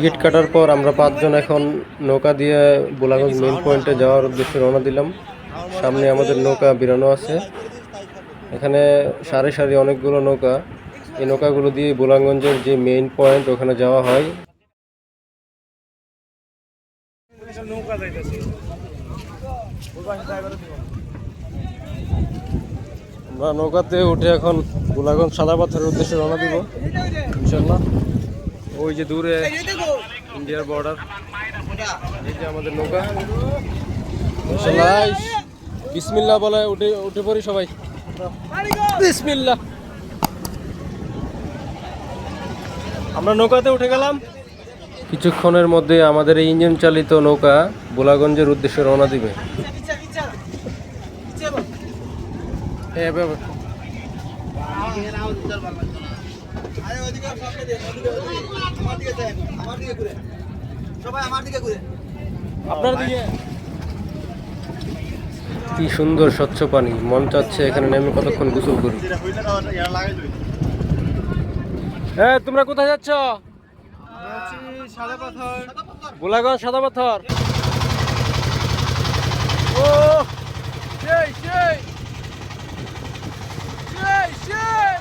Ticket কাটার পর আমরা পাঁচজন এখন নৌকা দিয়ে বোলাগঞ্জ মেন পয়েন্টে যাওয়ার উদ্দেশ্যে রওনা দিলাম। সামনে আমাদের নৌকা বেরানো আছে। এখানে সারি সারি অনেকগুলো নৌকা। এই নৌকাগুলো দিয়ে বোলাগঞ্জের যে মেইন পয়েন্ট ওখানে যাওয়া হয়। আমরা নৌকাতে উঠে এখন গোলাগঞ্জ সাদা পাথরের উদ্দেশ্যে রওনা দিব ইনশাল্লাহ ওই যে দূরে ইন্ডিয়ার বর্ডার এই যে আমাদের নৌকা বিসমিল্লাহ বলে উঠে উঠে পড়ি সবাই বিসমিল্লাহ আমরা নৌকাতে উঠে গেলাম কিছুক্ষণের মধ্যে আমাদের এই ইঞ্জিন চালিত নৌকা বোলাগঞ্জের উদ্দেশ্যে রওনা দিবে হ্যাঁ বাবা সবাই আমার দিকে ঘুরে আপনার দিকে কি সুন্দর স্বচ্ছ পানি। মন চাচ্ছে এখানে নেমে কতক্ষণ গোসল করি হ্যাঁ তোমরা কোথায় যাচ্ছ? সাদা পাথর গোলাগঞ্জ সাদা পাথর। ও সেই সেই। সেই সেই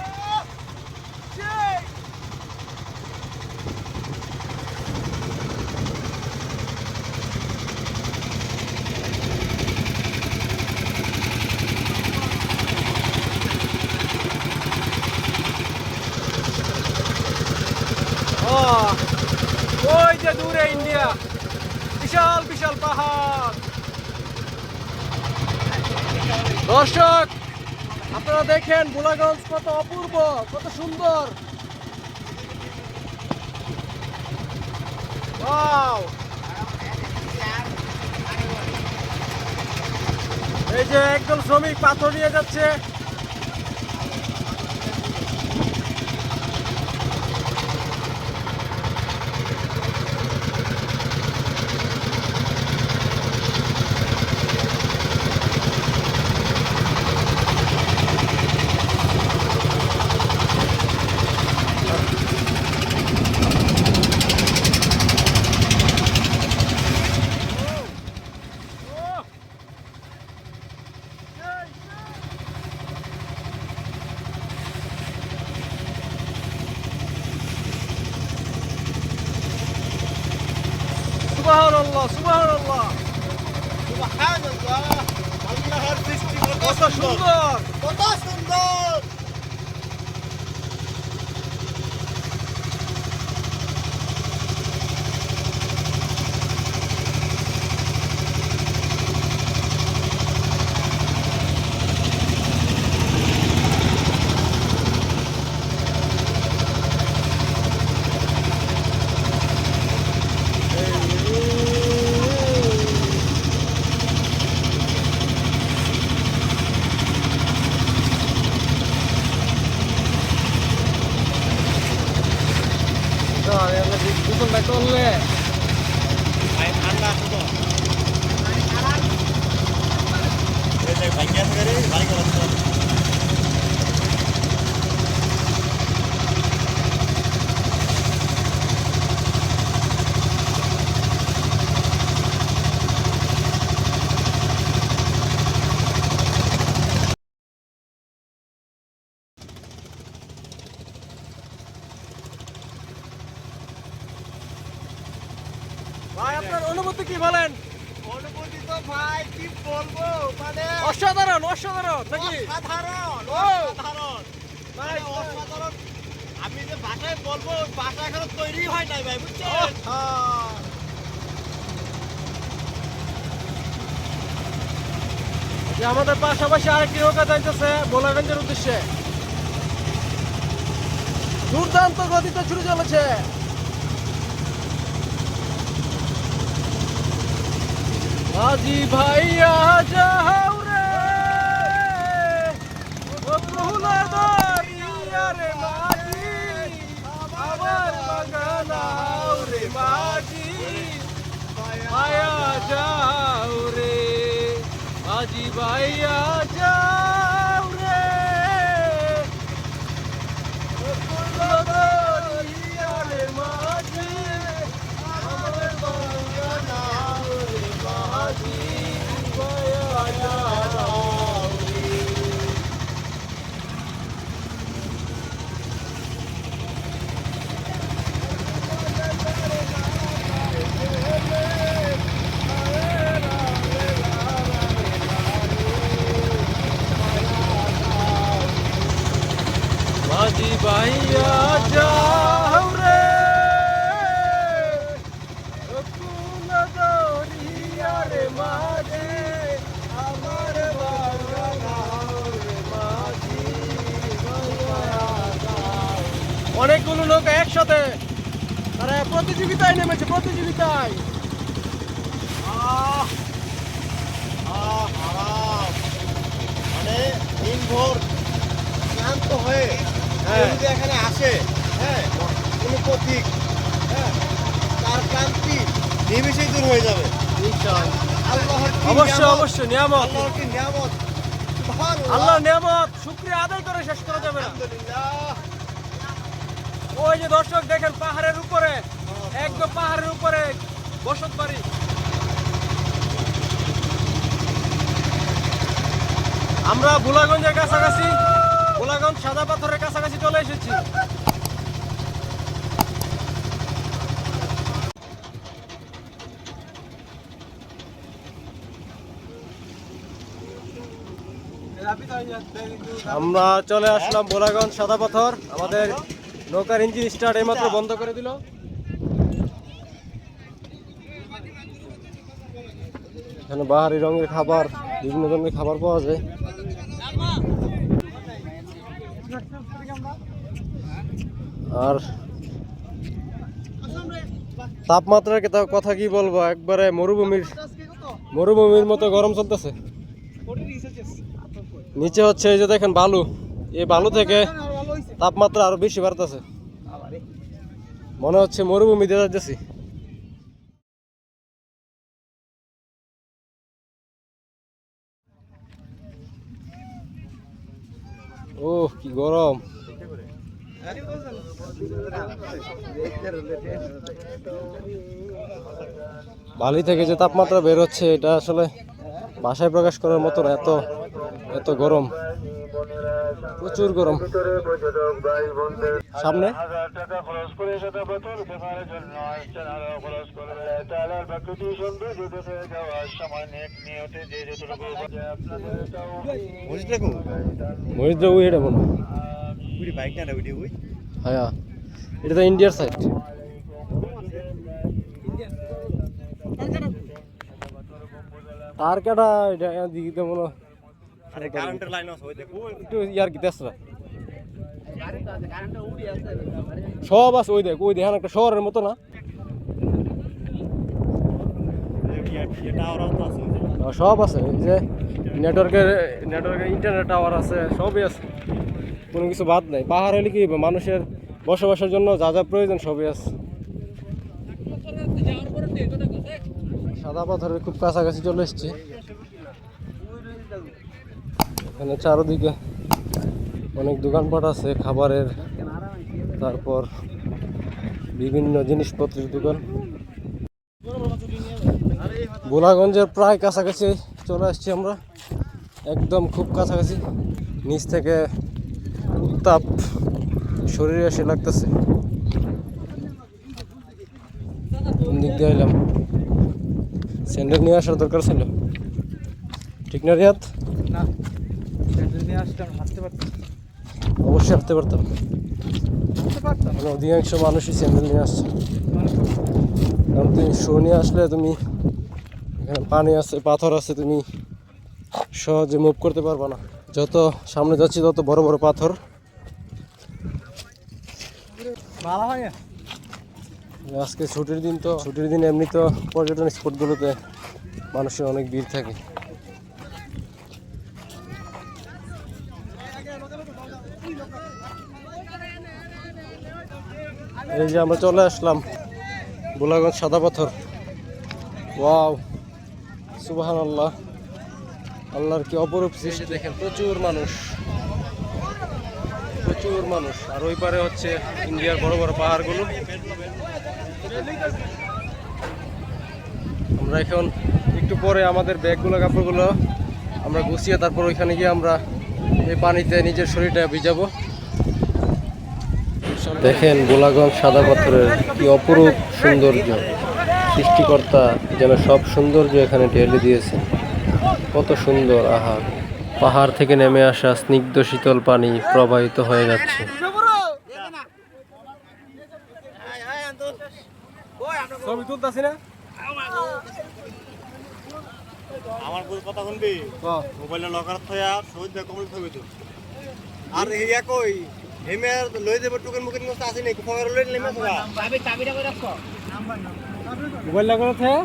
আহ, ওই যে ইন্ডিয়া বিশাল বিশাল পাহাড়। দর্শক, আপনারা দেখেন গোলাগঞ্জ কত অপূর্ব, কত সুন্দর। এই যে একদল শ্রমিক পাথর নিয়ে যাচ্ছে সুবহানাল্লাহ সুবহানাল্লাহ সুবহানাল্লাহ আল্লাহর সৃষ্টি কত কত সুন্দর কত সুন্দর গোসলটা করলে ভাই ঠান্ডা আছে তো এই দেখ ভাই কেন করে ভাই ভাই আপনার অনুভূতি কি বলেন? অনুভূতি তো ভাই কি বলব মানে অসাধারণ অসাধারণ নাকি? অসাধারণ অসাধারণ। মানে অসাধারণ আমি যে ভাষায় বলব ভাষা এখনও তৈরি হয় নাই ভাই বুঝছেন। যে আমাদের পাশাপাশি আরেকটি নৌকা যাইতেছে বোলাগঞ্জের উদ্দেশ্যে। দুর্দান্ত গতিতে ছুটে চলেছে। আজি ভাইয়া যাও রে ও প্রহ্লাদ রে মাঝি। আমার বাগানাও রে। মাঝি ভাইয়া নৌকা একসাথে। তারা প্রতিযোগিতায় নেমেছে প্রতিযোগিতায়। মানে দিনভর ক্লান্ত হয়ে হ্যাঁ। এখানে আসে হ্যাঁ কোনো পথিক হ্যাঁ তার ক্লান্তি নিমেষেই দূর হয়ে যাবে। অবশ্যই অবশ্যই নিয়ামত। আল্লাহর কি নিয়ামত? সুবহানাল্লাহ। আল্লাহ নিয়ামত শুক্রিয়া আদায় করে শেষ করা যাবে না। ওই যে দর্শক দেখেন, পাহাড়ের উপরে, একদম পাহাড়ের উপরে বসত বাড়ি। আমরা বুলাগঞ্জের কাছাকাছি বুলাগঞ্জ সাদা পাথরের কাছাকাছি চলে এসেছি। আমরা চলে আসলাম বোলাগঞ্জ সাদা পাথর, আমাদের নৌকার ইঞ্জিন স্টার্ট এইমাত্র বন্ধ করে দিল। এখানে বাহারি রঙের খাবার, বিভিন্ন ধরনের খাবার পাওয়া যায়। আর তাপমাত্রার কথা- কি বলব? একবারে মরুভূমির মরুভূমির মতো গরম চলতেছে। নিচে হচ্ছে এই যে দেখেন বালু। এই বালু থেকে তাপমাত্রা আরও বেশি বাড়তেছে। মনে হচ্ছে মরুভূমি দিয়ে যাচ্ছি ও কি গরম। বালি থেকে যে তাপমাত্রা বের হচ্ছে এটা আসলে ভাষায় প্রকাশ করার মতো না এত এত গরম। প্রচুর গরম। সামনে? আরও এটা হ্যাঁ। ইন্ডিয়ার সাইড তার কেটা এটা দিকে মনে হয় আরে কারেন্টের লাইন আছে একটু ইয়ার কি তেসরা সব আছে ওই দেখ ওই দেখেন একটা শহরের মতো না? সব আছে এই যে নেটওয়ার্কের নেটওয়ার্কের ইন্টারনেট টাওয়ার আছে সবই আছে। কোনো কিছু বাদ নাই। পাহাড় হলে কি মানুষের বসবাসের জন্য যা যা প্রয়োজন সবই আছে। সাদা পাথরের খুব কাছাকাছি চলে এসেছি। এখানে চারদিকে অনেক দোকানপাট আছে, খাবারের। তারপর বিভিন্ন জিনিসপত্রের দোকান। বোলাগঞ্জের প্রায় কাছাকাছি চলে আসছি আমরা। একদম খুব কাছাকাছি। নিচ থেকে উত্তাপ শরীরে এসে লাগতেছে। দিক দিয়ে এলাম স্যান্ডেল নিয়ে আসার দরকার ছিল। ঠিক না, রিয়াদ? না। স্যান্ডেল হাঁটতে পারতাম অবশ্যই হাঁটতে পারতাম। হাঁটতে পারতাম অধিকাংশ মানুষই স্যান্ডেল নিয়ে আসছে। কারণ তুমি শো নিয়ে আসলে তুমি এখানে পানি আছে পাথর আছে তুমি সহজে মুভ করতে পারবে না। যত সামনে যাচ্ছি তত বড় বড় পাথর। ভালো হয় আজকে ছুটির দিন তো ছুটির দিন এমনি তো পর্যটন স্পটগুলোতে মানুষের অনেক ভিড় থাকে। এই যে আমরা চলে আসলাম গোলাগঞ্জ সাদা পাথর। ওয়াও সুবাহান আল্লাহ আল্লাহর কি অপরূপ সৃষ্টি। দেখেন প্রচুর মানুষ। প্রচুর মানুষ। আর ওই পারে হচ্ছে ইন্ডিয়ার বড় বড় পাহাড়গুলো। আমরা এখন একটু পরে আমাদের ব্যাগগুলো কাপড়গুলো আমরা গুছিয়ে তারপর ওইখানে গিয়ে আমরা এই পানিতে নিজের শরীরটা ভিজাবো। দেখেন গোলাগঞ্জ সাদা পাথরের কি অপরূপ সৌন্দর্য। সৃষ্টিকর্তা যেন সব সৌন্দর্য এখানে ঢেলে দিয়েছে। কত সুন্দর আহার। পাহাড় থেকে নেমে আসা স্নিগ্ধ শীতল পানি প্রবাহিত হয়ে যাচ্ছে। ছবি তুলতেছি না? আমার বল কথা শুনবি? মোবাইলে লকার থয়া শহীদ কমল ছবি তো আর এই একই হেমে লই দেব টুকেন মুকেন মস্ত আসি নাই খবর লই নেমে মোবাইল লাগানো থাকে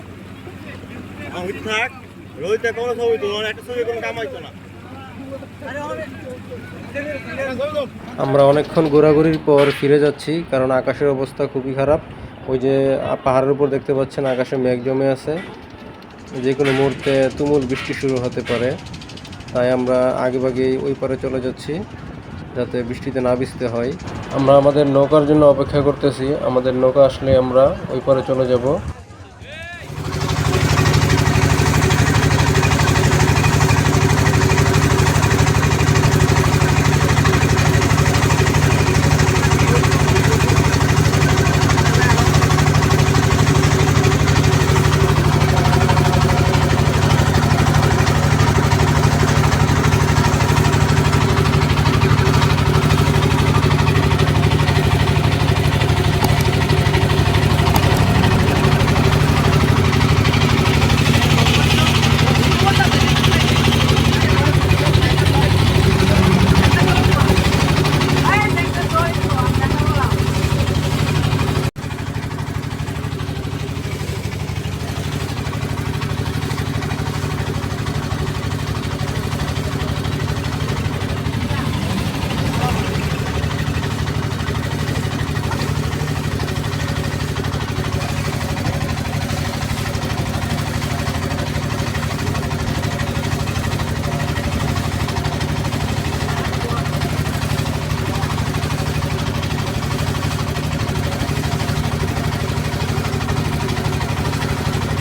আমি থাক রোজটা কোনো ছবি তো একটা ছবি কোনো কাম হইতো না। আমরা অনেকক্ষণ ঘোরাঘুরির পর ফিরে যাচ্ছি কারণ আকাশের অবস্থা খুবই খারাপ। ওই যে পাহাড়ের উপর দেখতে পাচ্ছেন আকাশে মেঘ জমে আছে। যে কোনো মুহূর্তে তুমুল বৃষ্টি শুরু হতে পারে, তাই আমরা আগেভাগেই ওই পারে চলে যাচ্ছি, যাতে বৃষ্টিতে না ভিজতে হয়। আমরা আমাদের নৌকার জন্য অপেক্ষা করতেছি, আমাদের নৌকা আসলে আমরা ওই পারে চলে যাব।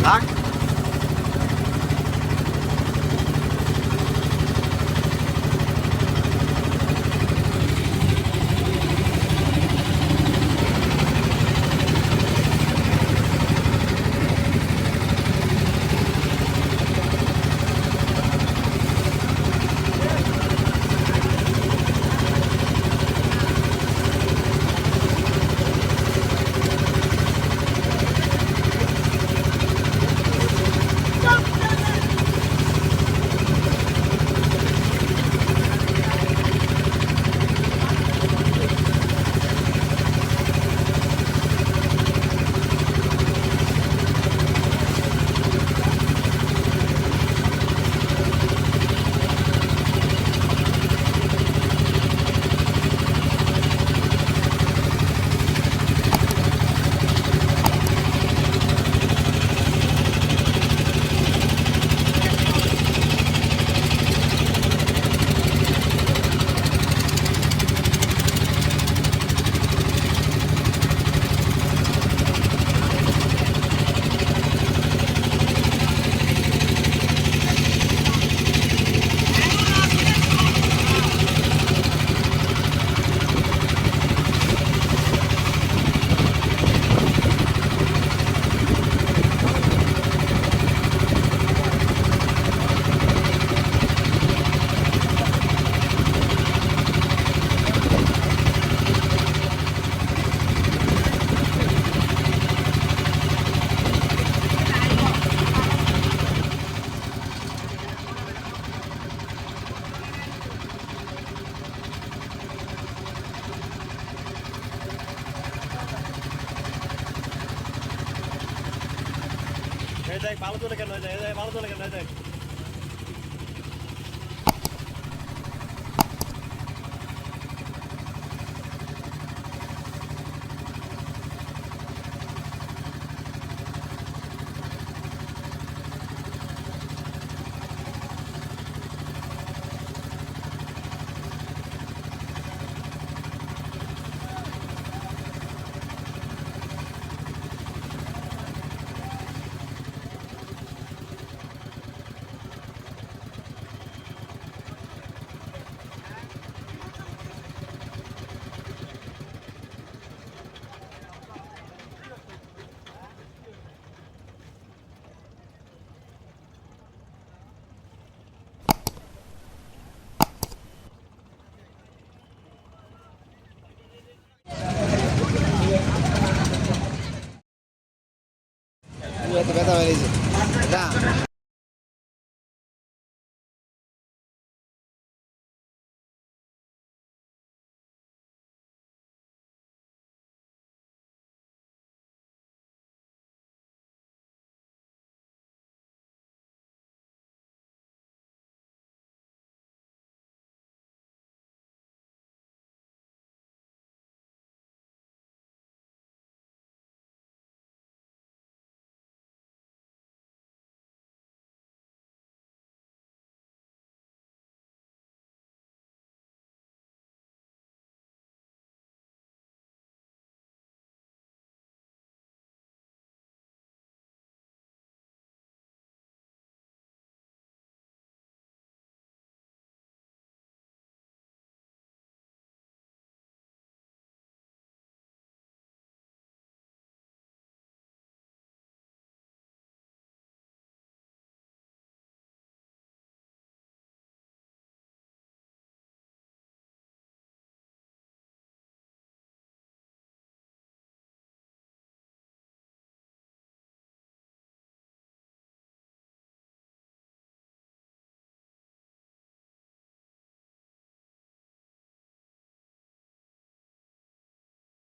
থাক